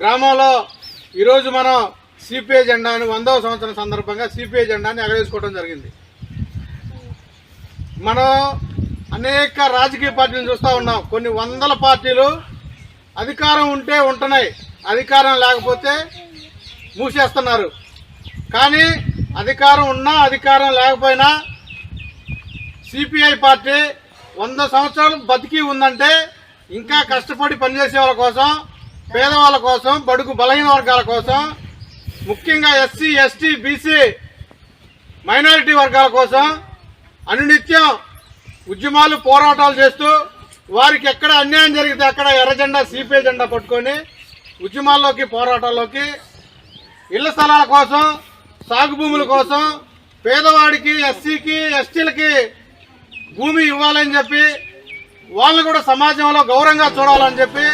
గ్రామంలో ఈరోజు మనం సిపిఐ జెండాని వందవ సంవత్సరం సందర్భంగా సిపిఐ జెండాని ఎగరేసుకోవడం జరిగింది. మనం అనేక రాజకీయ పార్టీలు చూస్తూ ఉన్నాం. కొన్ని వందల పార్టీలు అధికారం ఉంటే ఉంటున్నాయి. అధికారం లేకపోతే మూసేస్తున్నారు. కానీ అధికారం ఉన్నా అధికారం లేకపోయినా సిపిఐ పార్టీ వంద సంవత్సరాలు బతికి ఉందంటే ఇంకా కష్టపడి పనిచేసే వాళ్ళ కోసం పేదవాళ్ళ కోసం బడుగు బలహీన వర్గాల కోసం ముఖ్యంగా ఎస్సీ ఎస్టీ బీసీ మైనారిటీ వర్గాల కోసం అనునిత్యం ఉద్యమాలు పోరాటాలు చేస్తూ వారికి ఎక్కడ అన్యాయం జరిగితే అక్కడ ఎర్ర జెండా సిపిఐ జెండా పట్టుకొని ఉద్యమాల్లోకి పోరాటాల్లోకి ఇళ్ళ స్థలాల కోసం సాగు భూముల కోసం పేదవాడికి ఎస్సీకి ఎస్టీలకి భూమి ఇవ్వాలని చెప్పి వాళ్ళని కూడా సమాజంలో గౌరవంగా చూడాలని చెప్పి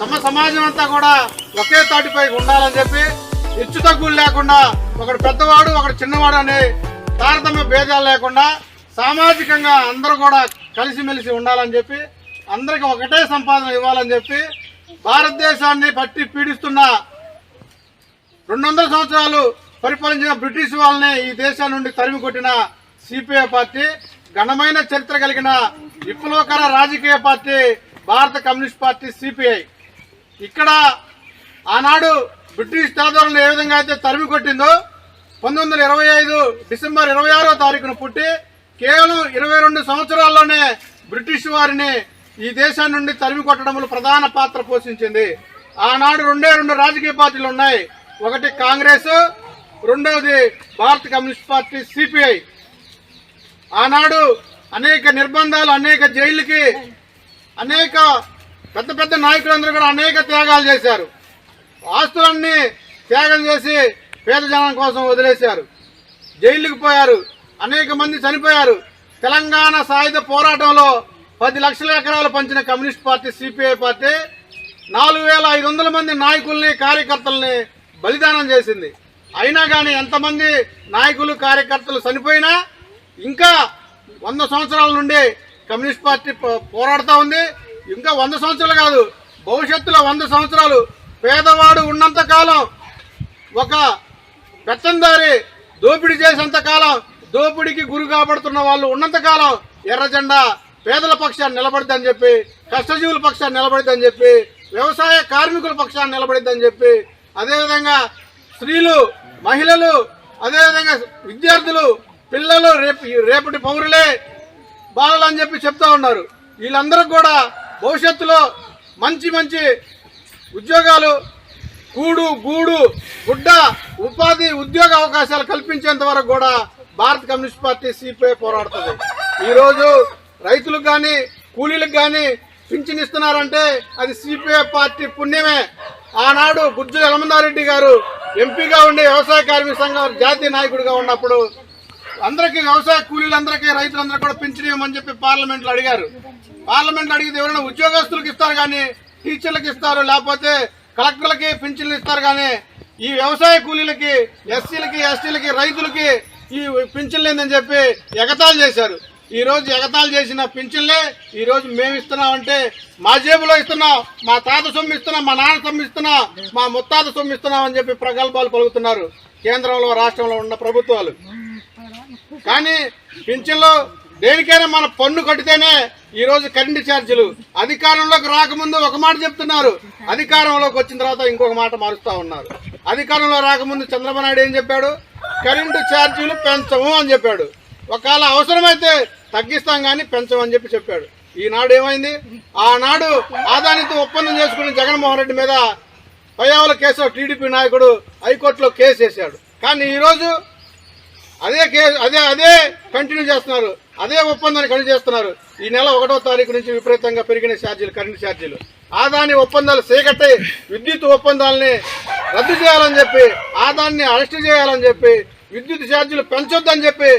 తమ సమాజం అంతా కూడా ఒకే తాటిపై ఉండాలని చెప్పి హెచ్చు తగ్గులు లేకుండా ఒకడు పెద్దవాడు ఒకడు చిన్నవాడు అనే తారతమ్య భేదాలు లేకుండా సామాజికంగా అందరూ కూడా కలిసిమెలిసి ఉండాలని చెప్పి అందరికి ఒకటే సంపాదన ఇవ్వాలని చెప్పి భారతదేశాన్ని పట్టి పీడిస్తున్న రెండు వందల సంవత్సరాలు పరిపాలించిన బ్రిటిష్ వాళ్ళని ఈ దేశం నుండి తరిమి కొట్టిన సిపిఐ పార్టీ ఘనమైన చరిత్ర కలిగిన విప్లవకర రాజకీయ పార్టీ భారత కమ్యూనిస్ట్ పార్టీ సిపిఐ. ఇక్కడ ఆనాడు బ్రిటిష్ తలదోరలను ఏ విధంగా అయితే తరిమి కొట్టిందో పంతొమ్మిది ఇరవై ఐదు డిసెంబర్ ఇరవై ఆరో తారీఖున పుట్టి కేవలం ఇరవై రెండు సంవత్సరాల్లోనే బ్రిటిష్ వారిని ఈ దేశం నుండి తరిమి కొట్టడంలో ప్రధాన పాత్ర పోషించింది. ఆనాడు రెండే రెండు రాజకీయ పార్టీలు ఉన్నాయి. ఒకటి కాంగ్రెస్ రెండవది భారత కమ్యూనిస్ట్ పార్టీ సిపిఐ. ఆనాడు అనేక నిర్బంధాలు అనేక జైళ్ళకి అనేక పెద్ద పెద్ద నాయకులందరూ కూడా అనేక త్యాగాలు చేశారు. ఆస్తులన్నీ త్యాగం చేసి పేద జనం కోసం వదిలేశారు. జైలుకి పోయారు. అనేక మంది చనిపోయారు. తెలంగాణ సాయుధ పోరాటంలో పది లక్షల ఎకరాలు పంచిన కమ్యూనిస్ట్ పార్టీ సిపిఐ పార్టీ నాలుగు వేల ఐదు వందల మంది నాయకుల్ని కార్యకర్తల్ని బలిదానం చేసింది. అయినా కానీ ఎంతమంది నాయకులు కార్యకర్తలు చనిపోయినా ఇంకా వంద సంవత్సరాల నుండి కమ్యూనిస్ట్ పార్టీ పో- పోరాడుతూ ఉంది. ఇంకా వంద సంవత్సరాలు కాదు భవిష్యత్తులో వంద సంవత్సరాలు పేదవాడు ఉన్నంత కాలం ఒక పెత్తందారి దోపిడీ చేసేంత కాలం దోపిడీకి గురి కాబడుతున్న వాళ్ళు ఉన్నంత కాలం ఎర్రజెండా పేదల పక్షాన్ని నిలబడిద్దని చెప్పి కష్టజీవుల పక్షాన్ని నిలబడిద్దని చెప్పి వ్యవసాయ కార్మికుల పక్షాన్ని నిలబడిద్దని చెప్పి అదేవిధంగా స్త్రీలు మహిళలు అదేవిధంగా విద్యార్థులు పిల్లలు రేపు రేపటి పౌరులే బాలలు అని చెప్పి చెప్తా ఉన్నారు. వీళ్ళందరూ కూడా భవిష్యత్తులో మంచి మంచి ఉద్యోగాలు కూడు గూడు గుడ్డ ఉపాధి ఉద్యోగ అవకాశాలు కల్పించేంత వరకు కూడా భారత కమ్యూనిస్ట్ పార్టీ సిపిఐ పోరాడుతుంది. ఈరోజు రైతులకు కానీ కూలీలకు కానీ పింఛన్ ఇస్తున్నారంటే అది సిపిఐ పార్టీ పుణ్యమే. ఆనాడు గుజ్జు యలమందారెడ్డి గారు ఎంపీగా ఉండి వ్యవసాయ కార్మిక సంఘం జాతీయ నాయకుడిగా ఉన్నప్పుడు అందరికీ వ్యవసాయ కూలీలందరికీ రైతులందరూ కూడా పింఛన్ ఇవ్వమని చెప్పి పార్లమెంట్లో అడిగారు. పార్లమెంట్లో అడిగితే ఎవరైనా ఉద్యోగస్తులకు ఇస్తారు కానీ టీచర్లకు ఇస్తారు లేకపోతే కలెక్టర్లకి పెన్షన్లు ఇస్తారు కానీ ఈ వ్యవసాయ కూలీలకి ఎస్సీలకి ఎస్టీలకి రైతులకి ఈ పింఛన్ లేదని చెప్పి ఎగతాలు చేశారు. ఈ రోజు ఎగతాలు చేసిన పింఛన్లే ఈ రోజు మేము ఇస్తున్నామంటే మా జేబులో ఇస్తున్నాం మా తాత సొమ్ము ఇస్తున్నాం మా నాన్న సొమ్ము ఇస్తున్నాం మా ముత్తాత సొమ్ము ఇస్తున్నాం అని చెప్పి ప్రగల్భాలు పలుకుతున్నారు కేంద్రంలో రాష్ట్రంలో ఉన్న ప్రభుత్వాలు. కానీ పింఛన్లో దేనికైనా మన పన్ను కడితేనే ఈరోజు కరెంటు ఛార్జీలు అధికారంలోకి రాకముందు ఒక మాట చెప్తున్నారు. అధికారంలోకి వచ్చిన తర్వాత ఇంకొక మాట మారుస్తూ ఉన్నారు. అధికారంలో రాకముందు చంద్రబాబు నాయుడు ఏం చెప్పాడు? కరెంటు ఛార్జీలు పెంచము అని చెప్పాడు. ఒకవేళ అవసరమైతే తగ్గిస్తాం కానీ పెంచమని చెప్పి చెప్పాడు. ఈనాడు ఏమైంది? ఆనాడు ఆదానితో ఒప్పందం చేసుకున్న జగన్మోహన్ రెడ్డి మీద పయ్యావుల కేసులో టీడీపీ నాయకుడు హైకోర్టులో కేసు వేశాడు. కానీ ఈరోజు అదే కేసు అదే అదే కంటిన్యూ చేస్తున్నారు. అదే ఒప్పందాన్ని కంటిన్యూ చేస్తున్నారు. ఈ నెల ఒకటో తారీఖు నుంచి విపరీతంగా పెరిగిన ఛార్జీలు కరెంటు ఛార్జీలు. ఆదాని ఒప్పందాలు సేకట్టి విద్యుత్ ఒప్పందాలని రద్దు చేయాలని చెప్పి ఆదాన్ని అరెస్ట్ చేయాలని చెప్పి విద్యుత్ ఛార్జీలు పెంచొద్దని చెప్పి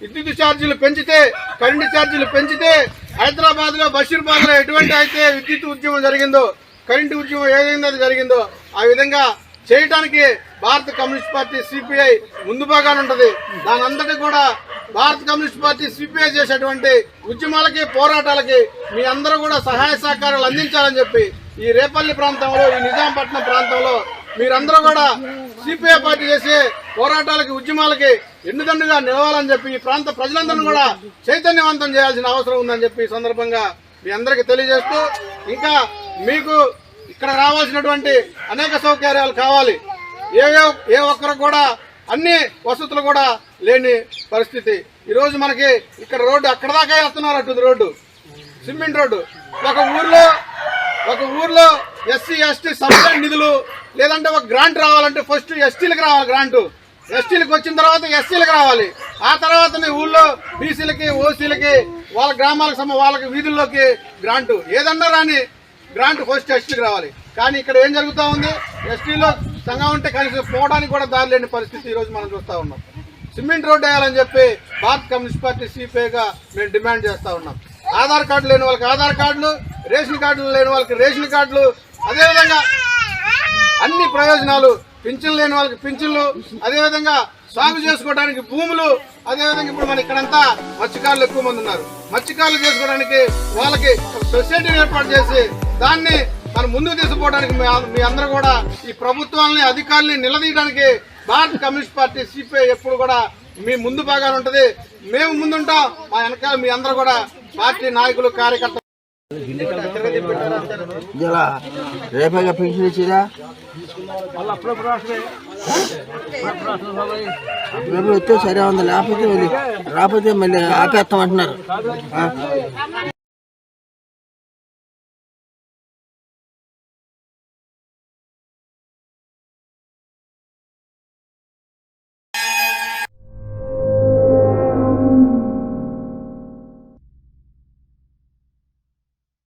విద్యుత్ ఛార్జీలు పెంచితే కరెంటు ఛార్జీలు పెంచితే హైదరాబాద్లో బషీర్బాద్లో ఎటువంటి అయితే విద్యుత్ ఉద్యమం జరిగిందో కరెంటు ఉద్యమం ఏ విధంగా జరిగిందో ఆ విధంగా చేయడానికి భారత కమ్యూనిస్ట్ పార్టీ సిపిఐ ముందు భాగాన ఉంటుంది. దాని అంతటి కూడా భారత కమ్యూనిస్ట్ పార్టీ సిపిఐ చేసేటువంటి ఉద్యమాలకి పోరాటాలకి మీ అందరూ కూడా సహాయ సహకారాలు అందించాలని చెప్పి ఈ రేపల్లి ప్రాంతంలో ఈ నిజాంపట్నం ప్రాంతంలో మీరందరూ కూడా సిపిఐ పార్టీ చేసే పోరాటాలకి ఉద్యమాలకి ఎన్నుదండుగా నిలవాలని చెప్పి ఈ ప్రాంత ప్రజలందరినీ కూడా చైతన్యవంతం చేయాల్సిన అవసరం ఉందని చెప్పి ఈ సందర్భంగా మీ అందరికీ తెలియజేస్తూ ఇంకా మీకు ఇక్కడ రావాల్సినటువంటి అనేక సౌకర్యాలు కావాలి. ఏ ఏ- ఒక్కరు కూడా అన్ని వసతులు కూడా లేని పరిస్థితి. ఈరోజు మనకి ఇక్కడ రోడ్డు అక్కడ దాకా వేస్తున్నారు అటు రోడ్డు. Cement road. ఒక ఊర్లో ఒక ఊర్లో ఎస్సీ ఎస్టీ సబ్సిడీ నిధులు లేదంటే ఒక గ్రాంట్ రావాలంటే ఫస్ట్ ఎస్టీలకు రావాలి గ్రాంటు. ఎస్టీలకు వచ్చిన తర్వాత ఎస్సీలకు రావాలి. ఆ తర్వాత మీ ఊళ్ళో బీసీలకి ఓసీలకి వాళ్ళ గ్రామాలకు సమ వాళ్ళకి వీధుల్లోకి గ్రాంటు. ఏదన్నా రాని గ్రాంట్ హోస్ట్ ఎస్టీకి రావాలి. కానీ ఇక్కడ ఏం జరుగుతూ ఉంది? ఎస్టీలో సంఘం ఉంటే కనీసం పోవడానికి కూడా దారి లేని పరిస్థితి ఈ రోజు మనం చూస్తూ ఉన్నాం. సిమెంట్ రోడ్ వేయాలని చెప్పి భారత కమ్యూనిస్ట్ పార్టీ సిపిఐగా మేము డిమాండ్ చేస్తూ ఉన్నాం. ఆధార్ కార్డు లేని వాళ్ళకి ఆధార్ కార్డులు రేషన్ కార్డులు లేని వాళ్ళకి రేషన్ కార్డులు అదేవిధంగా అన్ని ప్రయోజనాలు పింఛన్లు లేని వాళ్ళకి పింఛన్లు అదేవిధంగా సాగు చేసుకోవడానికి భూములు అదేవిధంగా ఇప్పుడు మన ఇక్కడంతా మత్స్యకారులు ఎక్కువ మంది ఉన్నారు. మత్స్యకారులు చేసుకోవడానికి వాళ్ళకి సొసైటీని ఏర్పాటు చేసి దాన్ని మనం ముందుకు తీసుకుపోవడానికి మీ మీ అందరూ కూడా ఈ ప్రభుత్వాలని అధికారుల్ని నిలదీయడానికి భారత కమ్యూనిస్ట్ పార్టీ సిపిఐ ఎప్పుడు కూడా మీ ముందు బాగానే ఉంటది. మేము ముందుంటాం. మా వెనకాల మీ అందరూ కూడా పార్టీ నాయకులు కార్యకర్తలు. ఇలా రేపేగా పెన్షన్ ఇచ్చిరా? అప్పుడప్పుడు వస్తే సరే ఉంది. లేకపోతే రాకపోతే మళ్ళీ ఆపేస్తాం అంటున్నారు.